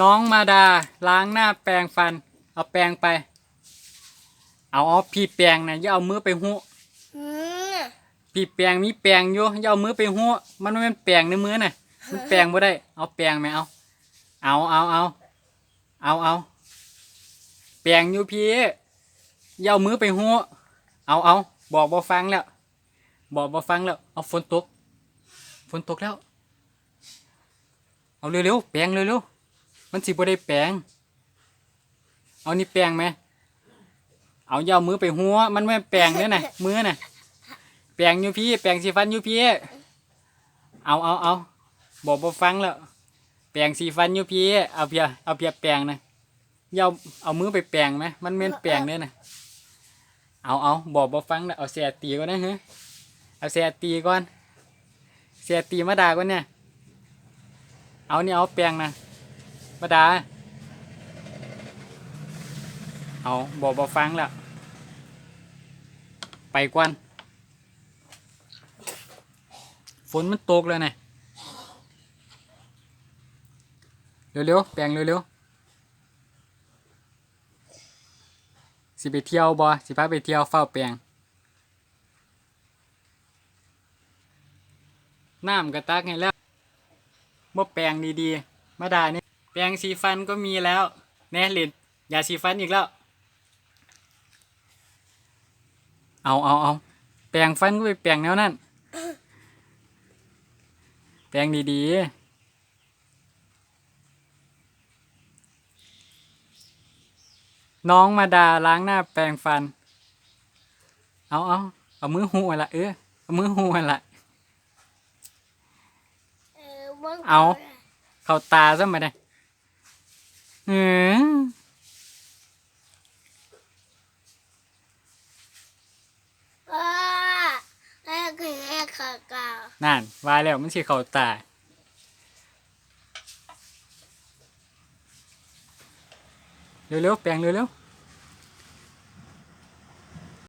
น้องมาดาล้างหน้าแปรงฟัน เอาแปรงไป เอาเอาพี่แปรงนะอย่าเอามือไปหูอืมพี่แปรงมีแปรงอยู่อย่าเอามือไปหูมันไม่เป็นแปรงในมือน่ะ มันแปรงบ่ได้ เอาแปรงไหมเอา เอาเอาเอาเอาเอาแปรงอยู่พี่อย่าเอามือไปหูเอาเอาบอกบ่ฟังแล้ว บอกบ่ฟังแล้ว เอาฝนตก ฝนตกแล้ว เอาเร็วๆแปรงเร็วๆ มันสิบ่ได้แปรงเอานี่แปรงไหม เอาอย่าเอามือไปหัว มันไม่แปรงเนี่ยนะมือน่ะ แปลงอยู่พี่ แปลงสีฟันอยู่พี่ เอาเอาเอาบอกบ่ฟังแล้ว แปลงสีฟันอยู่พี่ เอาเพีย เอาเพียแปลงนะอย่าเอาเอามือไปแปลงไหม มันเม่นแปลงเนี่ยนะเอาเอาบอกบ่ฟังแล้วเอาเสียตีก่อนนะเฮ้เอาเสียตีก่อน เสียตีมาด่าก่อนเนี่ย เอานี่เอาแปลงนะ มาดา เอาบอกบ่ฟังแล้ว ไปก่อนฝนมันตกเลยนะเร็วๆ แปลงเร็วๆ สิไปเที่ยวบอสิพาไปเที่ยวเฝ้าแปลงน้ำกระตักให้แล้วบ่แปลงดีๆ มาได้นี่ ปลงสีฟันก็มีแล้วแน่ลินยาสีฟันอีกแล้ว เอาเอาเอาแปลงฟันก็ไปแปลงแนวนั้นแปรงดีๆน้องมาดาล้างหน้าแปรงฟัน เอาเอาเอามือหูละเออเอามือหูละเออว่งเอาเข้าตาซะมาได้เอืมนั่นว่าแล้วมันสิเขาตาเร็วๆแปลงเร็วๆ